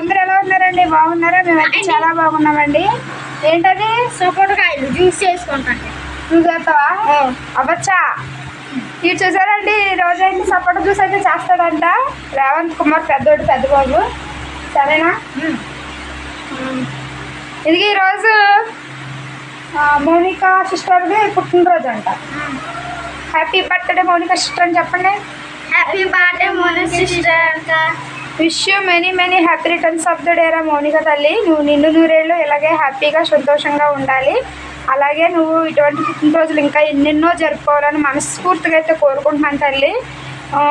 అందరూ ఎలా ఉన్నారండి? బాగున్నారా? మేమైతే చాలా బాగున్నామండి. ఏంటది? సపోటా కాయలు జ్యూస్ చేసుకుంటాను నువ్వు చేస్తావా? అవ్వచ్చా? ఇటు చూసారండి ఈ రోజు అయితే సపోటా జ్యూస్ అయితే చేస్తాడంట. రేవంత్ కుమార్ పెద్దోడు పెద్ద బాబు సరేనా ఇది ఈరోజు మౌనిక సిస్టర్ది పుట్టినరోజు అంట హ్యాపీ బర్త్డే మౌనిక సిస్టర్ అని చెప్పండి. Happy birthday Mona sister wish you many many happy returns of the డేరా మౌనిక తల్లి. నువ్వు నిండు నూరేళ్ళు ఇలాగే హ్యాపీగా సంతోషంగా ఉండాలి. అలాగే నువ్వు ఇటువంటి పుట్టినరోజులు ఇంకా ఎన్నెన్నో జరుపుకోవాలని మనస్ఫూర్తిగా అయితే కోరుకుంటున్నాను తల్లి.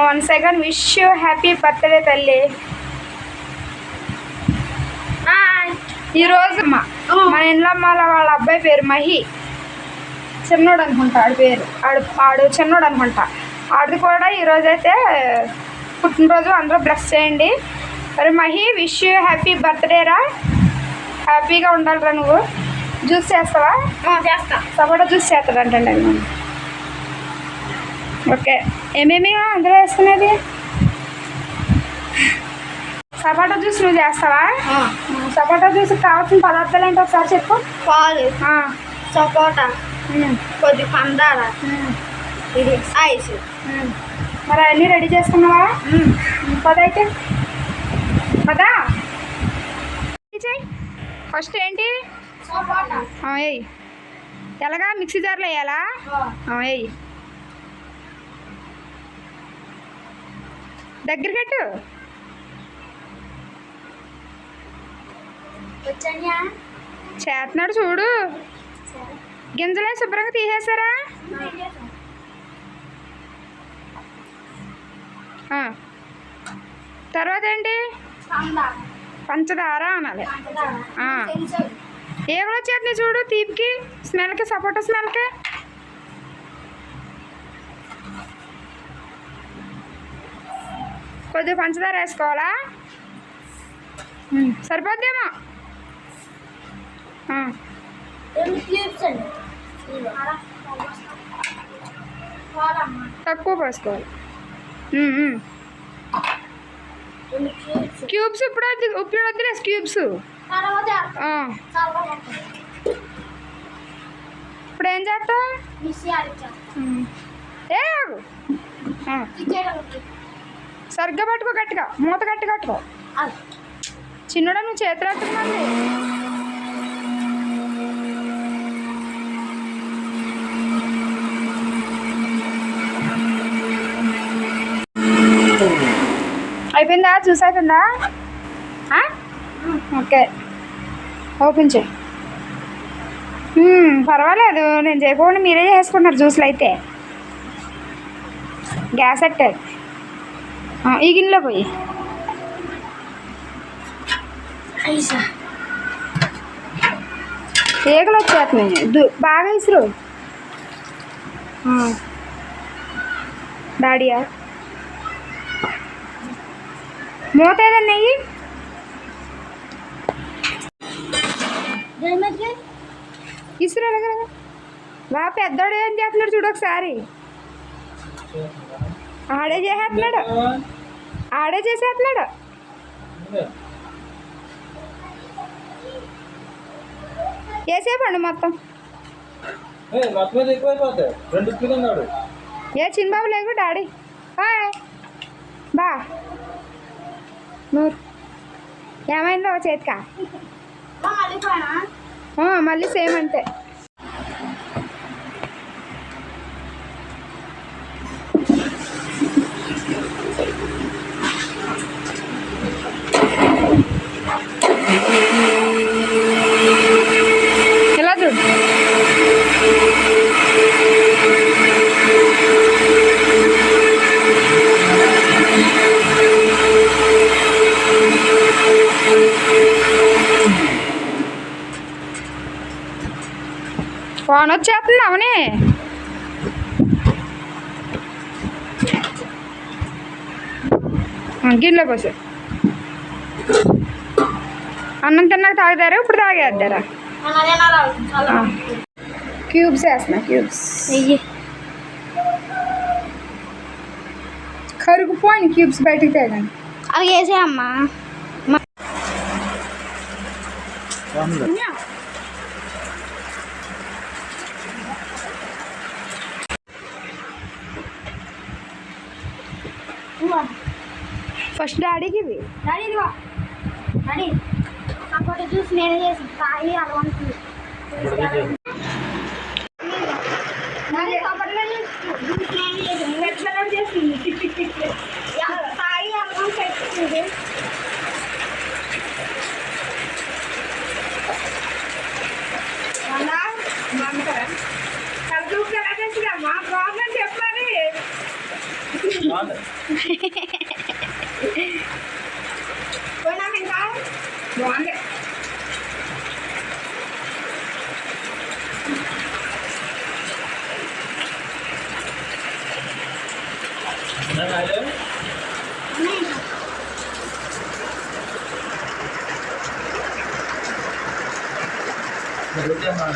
One second wish you happy birthday తల్లి. ఈరోజు మా మన ఇంట్లో వాళ్ళ వాళ్ళ అబ్బాయి పేరు మహి. చిన్నోడు అనుకుంటా ఆడి పేరు. ఆడు ఆడు చిన్నోడు అనుకుంటా. ఆడిది కూడా ఈరోజు అయితే పుట్టినరోజు అందరూ బ్లెస్ చేయండి. మరి Mahi wish you happy birthday రా. హ్యాపీగా ఉండాలిరా నువ్వు. జ్యూస్ చేస్తావా? చేస్తా. సపోటా జ్యూస్ చేస్తాడంటండి అది మనం ఓకే. ఏమేమి అందులో వేసుకునేది? సపోటా జ్యూస్ నువ్వు చేస్తావా? సపోటా జ్యూస్ కావాల్సిన పదార్థాలు ఏంటో ఒకసారి చెప్పు. పాలు. సపోటా. కొద్ది పందాల ఇది ఐస్. మరి అన్నీ రెడీ చేసుకున్నావా? పదైతే. పదా. ఫస్ట్ ఏంటి? ఏయ్ ఎలాగా మిక్సీ జార్లో వేయాలా? ఏయ్. దగ్గర కట్టు. చేస్తున్నాడు చూడు. గింజలే శుభ్రంగా తీసేసారా? తర్వాత ఏంటి పంచదార అనాలి. ఆ. ఏమో వచ్చేది చూడు తీపికి? స్మెల్కి సపోటా స్మెల్కి? కొద్దిగా పంచదార వేసుకోవాలా? సరిపోద్దేమో. తక్కువ పోసుకోవాలి. క్యూబ్స్ ఇప్పుడు వద్దు ఇప్పుడు వద్దులే క్యూబ్స్. ఇప్పుడు ఏం చేస్తావు. ఏ. సరిగ్గా పట్టుకో గట్టిగా. మూత గట్టి కట్టుకో చిన్నడా నువ్వు చేతులు అయిపోయిందా. చూసాకుందా ఓకే. ఓపెన్ చేయి. పర్వాలేదు. నేను చేయకుండా మీరే చేసుకున్నారు జ్యూస్లు అయితే. గ్యాస్ అట్టారు ఈ గిన్నెలో పోయి. ఈగలు వచ్చేస్తున్నాయి. దు- బాగా ఇసురు. డాడీయా మూత ఏదన్నా నెయ్యి? ఇసురు ఎలాగ బాగా పెద్దోడు ఏం చేస్తున్నాడు చూడు ఒకసారి. ఆడే చేసేస్తున్నాడు. ఆడే చేసేస్తున్నాడు. వేసేపండు మొత్తం. ఏ చిన్నబాబు లేకు డాడీ. బా. నూరు. ఏమైందో చేతికా? మళ్ళీ సేమ్ అంతే. ఇలా ఫోన్ వచ్చేస్తుంది అవనే గిన్నెలో పోసే అన్నం తిన్నాక తాగుతారా ఇప్పుడు తాగేద్దారా క్యూబ్స్ వేస్తున్నా క్యూబ్స్ కరుగుపోయిన క్యూబ్స్ బయటికి తేగండి అవి వేసేయమ్మా ఫస్ట్ డాడీకి ఇవి డాడీ ఇదిగో డాడీ సపోటా జ్యూస్ నేనే చేసి తాగి అలవాటు డాడీ సపోటా జ్యూస్ నేనే చేసి తాగి అలవాటు బాగుంది పోయినా ఇంకా బాగుంది ఉన్నాయా నాయలు? మళ్ళీ అమ్మా.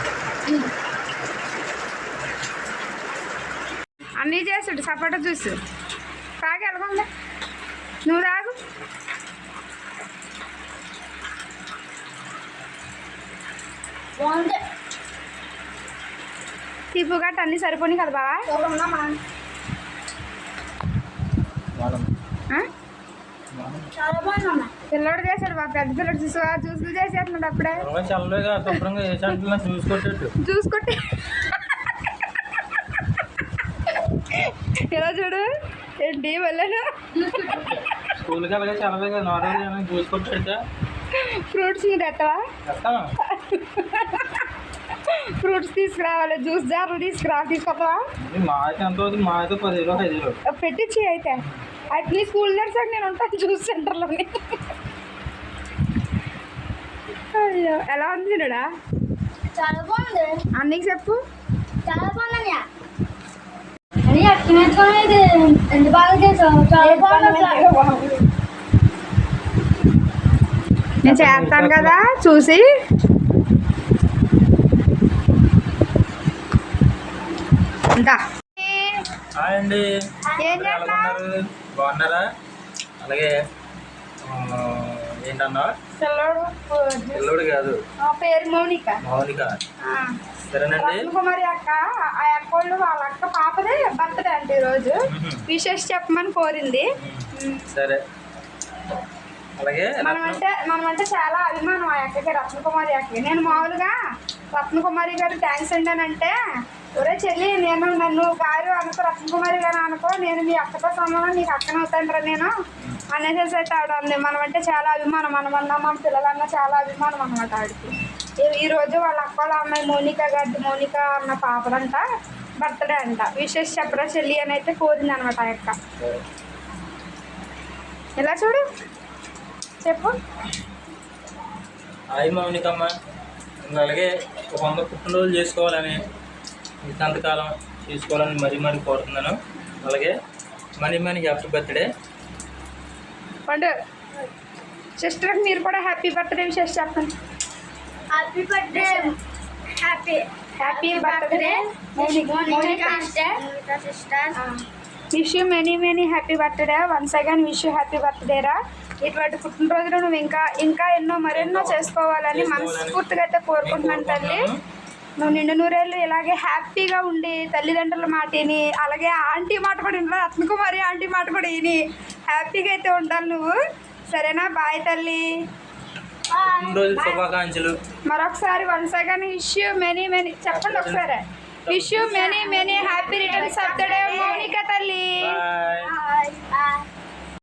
అన్నీ చేసాడు సపోటా జ్యూస్ తాగి ఎలాగుంది నువ్వు తాగు. తీపు గట్ట అన్నీ సరిపోయి కదా బావా? పిల్లోడు చేశాడు బాబు పెద్ద పిల్లడు చూసా జ్యూసులు చేసేస్తున్నాడు అప్పుడే. కొట్టి ఇలా చూడు. ఏంటి వెళ్ళాను? స్కూల్కి అలాగే చల్లగా నార్మల్గా చూసుకొట్టేట ఫ్రూట్స్ మీద ఎత్తాను ఫ్రూట్స్ తీసుకురావాలి జ్యూస్ జార్లు తీసుకురా తీసుకొస్తావా మా అయితే ఎంత అవుతుంది? మా అయితే పదివేలు ఐదు వేలు పెట్టించి అయితే. అయితే నీ స్కూల్ నడిచాక నేను ఉంటాను జ్యూస్ సెంటర్లోని. అయ్యో ఎలా ఉంది తినడా? చాలా బాగుంది. అన్నీకి చెప్పు. చాలా బాగుంది ఎంత బాగా అసలు. నేను చేస్తాను కదా చూసి. ఉంటా అండి? బాగున్నారా? అలాగే ఏంటన్నా పిల్లోడు కాదు. ఆ పేరు మౌనిక. మౌనిక. ఆ. సరేనండి. రత్నకుమారి అక్క ఆ వాళ్ళు అక్క పాపదే బర్త్డే అంటే ఈరోజు విశేష చెప్పమని కోరింది. సరే. అలాగే మనం అంటే మనం అంటే చాలా అభిమానం ఆ అక్కకి రత్నకుమారి అక్కకి నేను మామూలుగా రత్నకుమారి గారు థ్యాంక్స్ అండి అని అంటే ఒరే చెల్లి నేను నన్ను గారు అనుకో రత్నకుమారి గారు అనుకో నేను మీ అక్కతో సమానం నీకు అక్కన అవుతాను నేను అనేసి అయితే ఆవిడ అంది. మనం అంటే చాలా అభిమానం మనమన్నా మన పిల్లలన్నా చాలా అభిమానం అనమాట ఆవిడకి. ఈ- రోజు వాళ్ళ అక్క వాళ్ళ అమ్మాయి మోనిక గారి మోనిక అన్న పాపదంట బర్త్డే అంట. విశేష చెప్పరా చెల్లి అని అయితే కోరింది అనమాట ఆ అక్క ఎలా చూడు? చెప్పు. హాయ్ మౌనికమ్మ. అలాగే ఒక వంద పుట్టినరోజులు చేసుకోవాలని ఇంతకాలం చేసుకోవాలని మరీ మరీ కోరుతున్నాను. అలాగే మనీ మనీ హ్యాపీ బర్త్డే. పండు సిస్టర్కి మీరు కూడా హ్యాపీ బర్త్డే విశేష చెప్పండి. Happy birthday. Happy happy birthday. Monika sister. Sister. Wish you many many happy birthday once again wish you happy birthday రా. ఇటువంటి పుట్టినరోజులు నువ్వు ఇంకా ఇంకా ఎన్నో మరెన్నో చేసుకోవాలని మనస్ఫూర్తిగా అయితే కోరుకుంటున్నాను తల్లి. నువ్వు నిండు నూరేళ్ళు ఇలాగే హ్యాపీగా ఉండి తల్లిదండ్రుల మాట విని అలాగే ఆంటీ మాట కూడా వినరా? రత్నకుమారి ఆంటీ మాట కూడా విని హ్యాపీగా అయితే ఉండాలి నువ్వు. సరేనా? బాయ్ తల్లి. మరొకసారి once again wish you many many చెప్పండి ఒకసారి. Wish you you many happy return Saturday Monika Talli.